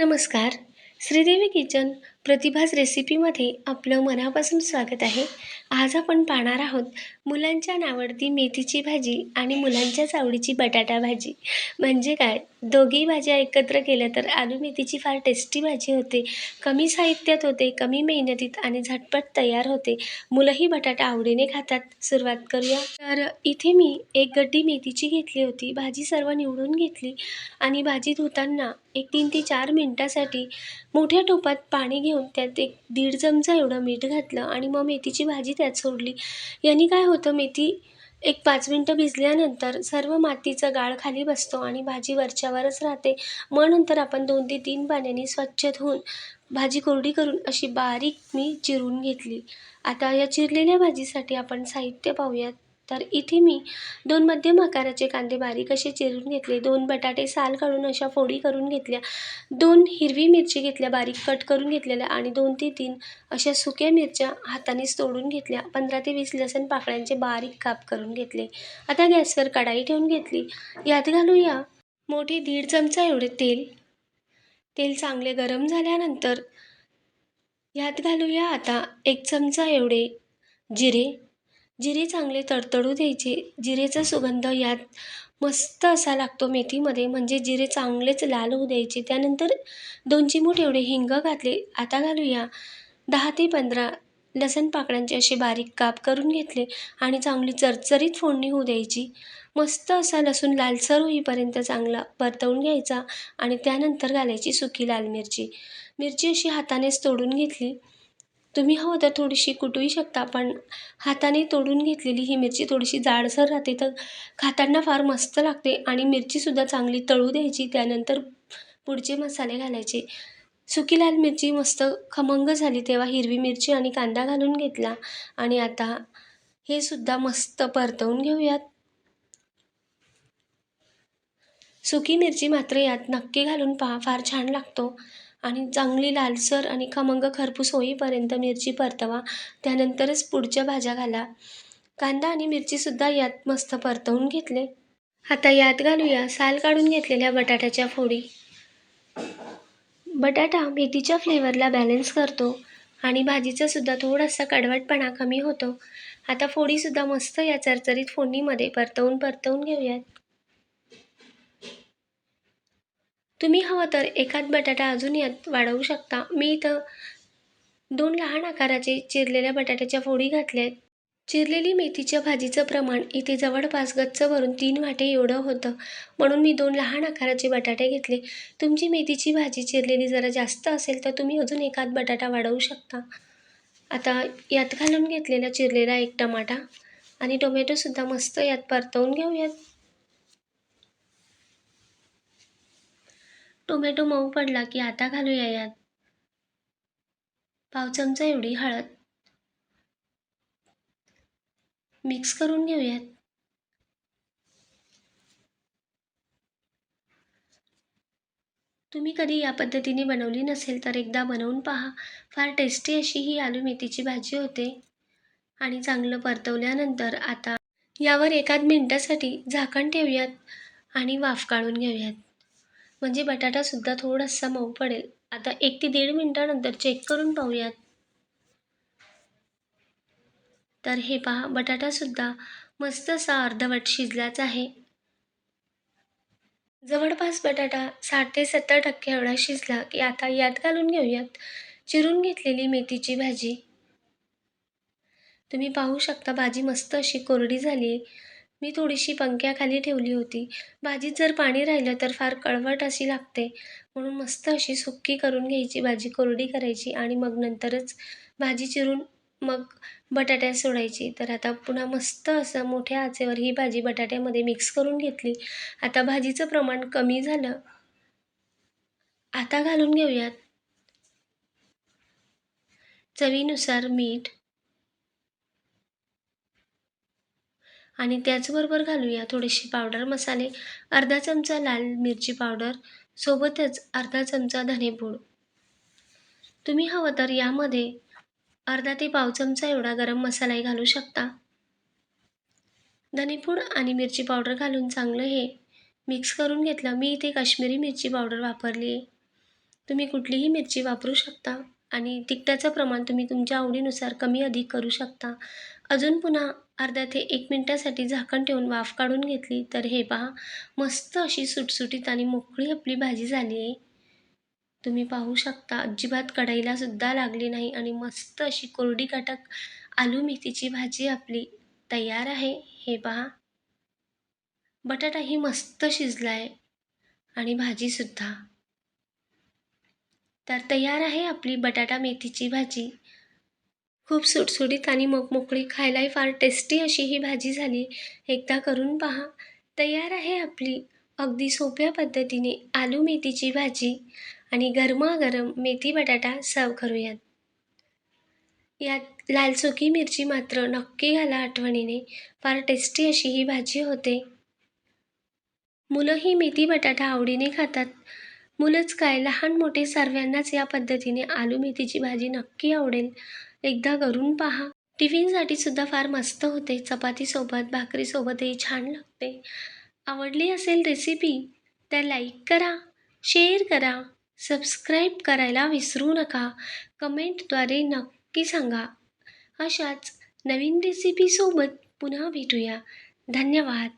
नमस्कार. श्रीदेवी किचन प्रतिभाज रेसिपीमध्ये आपलं मनापासून स्वागत आहे. आज आपण पाहणार आहोत मुलांच्या नावडती मेथीची भाजी आणि मुलांच्याच आवडीची बटाटा भाजी. म्हणजे काय? दोघी भाज्या एकत्र केल्या तर आलू मेथीची फार टेस्टी भाजी होते. कमी साहित्यात होते कमी मेहनतीत आणि झटपट तयार होते. मुलंही बटाटा आवडीने खातात. सुरुवात करूया. तर इथे मी एक गड्डी मेथीची घेतली होती. भाजी सर्व निवडून घेतली आणि भाजी धुताना एक तीन ते चार मिनटासाठी मोठ्या टोपात पाणी घेऊन त्यात एक दीड चमचा एवढं मीठ घातलं आणि मग मेथीची भाजी त्यात सोडली. यांनी काय होतं मेथी एक पाच मिनटं भिजल्यानंतर सर्व मातीचा गाळ खाली बसतो आणि भाजी वरच्यावरच राहते. मग नंतर आपण दोन ते तीन पाण्याने स्वच्छ धुवून भाजी कोरडी करून अशी बारीक मी चिरून घेतली. आता या चिरलेल्या भाजीसाठी आपण साहित्य पाहूयात. तर इथे मी दोन मध्यम आकाराचे कांदे बारीक असे चिरून घेतले. दोन बटाटे साल काढून अशा फोडी करून घेतल्या. दोन हिरवी मिरची घेतल्या बारीक कट करून घेतलेल्या आणि दोन ते तीन अशा सुक्या मिरच्या हातानेच तोडून घेतल्या. पंधरा ते वीस लसण पाकळ्यांचे बारीक काप करून घेतले. आता गॅसवर कढाई ठेवून घेतली. यात घालूया मोठे दीड चमचा एवढे तेल. तेल चांगले गरम झाल्यानंतर यात घालूया आता एक चमचा एवढे जिरे. जिरे चांगले तडतडू द्यायचे. जिरेचा सुगंध यात मस्त असा लागतो मेथीमध्ये. म्हणजे जिरे चांगलेच लाल होऊ द्यायचे. त्यानंतर दोन चिमूट एवढे हिंग घातले. आता घालूया दहा ते पंधरा लसण पाकळ्यांचे असे बारीक काप करून घेतले आणि चांगली चरचरीत फोडणी होऊ द्यायची. मस्त असा लसूण लालसर होईपर्यंत चांगला परतवून घ्यायचा आणि त्यानंतर घालायची सुकी लाल मिरची. मिरची अशी हातानेच तोडून घेतली. तुम्ही हवं तर थोडीशी कुटूही शकता पण हाताने तोडून घेतलेली ही मिरची थोडीशी जाडसर राहते तर खाताना फार मस्त लागते आणि मिरचीसुद्धा चांगली तळू द्यायची त्यानंतर पुढचे मसाले घालायचे. सुकी लाल मिरची मस्त खमंग झाली तेव्हा हिरवी मिरची आणि कांदा घालून घेतला आणि आता हे सुद्धा मस्त परतवून घेऊयात. सुकी मिरची मात्र यात नक्की घालून पहा फार छान लागतो. आणि चांगली लालसर आणि खमंग खरपूस होईपर्यंत मिरची परतवा. त्यानंतरच पुढच्या भाज्या घाला. कांदा आणि मिरचीसुद्धा यात मस्त परतवून घेतले. आता यात घालूया साल काढून घेतलेल्या बटाट्याच्या फोडी. बटाटा मेथीच्या फ्लेवरला बॅलन्स करतो आणि भाजीचासुद्धा थोडासा कडवटपणा कमी होतो. आता फोडीसुद्धा मस्त या चरचरीत फोडणीमध्ये परतवून परतवून घेऊयात. तुम्ही हवं तर एखाद बटाटा अजून यात वाढवू शकता. मी इथं दोन लहान आकाराचे चिरलेल्या बटाट्याच्या फोडी घातल्या आहेत चिरलेली मेथीच्या भाजीचं प्रमाण इथे जवळपास गच्च भरून तीन वाटे एवढं होतं. म्हणून मी दोन लहान आकाराचे बटाटे घेतले. तुमची मेथीची भाजी चिरलेली जरा जास्त असेल तर तुम्ही अजून एखाद बटाटा वाढवू शकता. आता यात घालून घेतलेला चिरलेला एक टमाटा आणि टोमॅटोसुद्धा मस्त यात परतवून घेऊयात. टोमॅटो मऊ पडला की आता घालूया यात. पाव चमचा एवढी हळद. मिक्स करून घेऊयात. तुम्ही कधी या पद्धतीने बनवली नसेल तर एकदा बनवून पहा. फार टेस्टी अशी ही आलू मेथीची भाजी होते. आणि चांगलं परतवल्यानंतर आता यावर एकाद मिनटासाठी झाकण ठेवूयात आणि वाफ काढून घेऊयात. म्हणजे बटाटासुद्धा थोडासा मऊ पडेल. आता एक ते दीड मिनटानंतर चेक करून पाहूयात. तर हे पहा बटाटासुद्धा मस्त असा अर्धवट शिजलाच आहे. जवळपास बटाटा साठ ते सत्तर टक्के एवढा शिजला की आता यात घालून घेऊयात. चिरून घेतलेली मेथीची भाजी. तुम्ही पाहू शकता भाजी मस्त अशी कोरडी झाली आहे मी थोडीशी पंख्याखाली ठेवली होती. भाजीत जर पाणी राहिलं तर फार कळवट अशी लागते. म्हणून मस्त अशी सुक्की करून घ्यायची भाजी कोरडी करायची आणि मग नंतरच भाजी चिरून मग बटाट्यात सोडायची. तर आता पुन्हा मस्त असं मोठ्या आचेवर ही भाजी बटाट्यामध्ये मिक्स करून घेतली. आता भाजीचं प्रमाण कमी झालं. आता घालून घेऊयात. चवीनुसार मीठ आणि त्याचबरोबर घालूया थोडेसे पावडर मसाले. अर्धा चमचा लाल मिरची पावडर सोबतच अर्धा चमचा धनेपूड तुम्ही हवं तर यामध्ये अर्धा ते पाव चमचा एवढा गरम मसालाही घालू शकता. धनेपूड आणि मिरची पावडर घालून चांगलं हे मिक्स करून घेतलं. मी इथे काश्मीरी मिरची पावडर वापरली आहे. तुम्ही कुठलीही मिरची वापरू शकता आणि तिखटाचं प्रमाण तुम्ही तुमच्या आवडीनुसार कमी अधिक करू शकता. अजून पुन्हा अर्धा ते एक मिनटासाठी झाकण ठेवून वाफ काढून घेतली. तर हे पहा मस्त अशी सुटसुटीत आणि मोकळी आपली भाजी झाली आहे. तुम्ही पाहू शकता अजिबात कढईला सुद्धा लागली नाही आणि मस्त अशी कोरडी काटक आलू मेथीची भाजी आपली तयार आहे. हे पहा बटाटाही मस्त शिजला आहे आणि भाजीसुद्धा तर तयार आहे आपली बटाटा मेथीची भाजी. खूप सुटसुटीत आणि मोकमोकळी खायलाही फार टेस्टी अशी ही भाजी झाली. एकदा करून पहा. तयार आहे आपली. अगदी सोप्या पद्धतीने आलू मेथीची भाजी आणि गरमागरम मेथी बटाटा सर्व करूयात. यात लाल सुकी मिरची मात्र नक्की घाला आठवणीने. फार टेस्टी अशी ही भाजी होते. मुलं ही मेथी बटाटा आवडीने खातात. मुलंच काय लहान मोठे सर्वांनाच या पद्धतीने आलू मेथीची भाजी नक्की आवडेल. एकदा करून पहा. टिफिनसाठी सुद्धा फार मस्त होते. चपातीसोबत भाकरीसोबतही छान लागते. आवडली असेल रेसिपी तर लाईक करा शेअर करा सबस्क्राईब करायला विसरू नका. कमेंटद्वारे नक्की सांगा. अशाच नवीन रेसिपीसोबत पुन्हा भेटूया. धन्यवाद.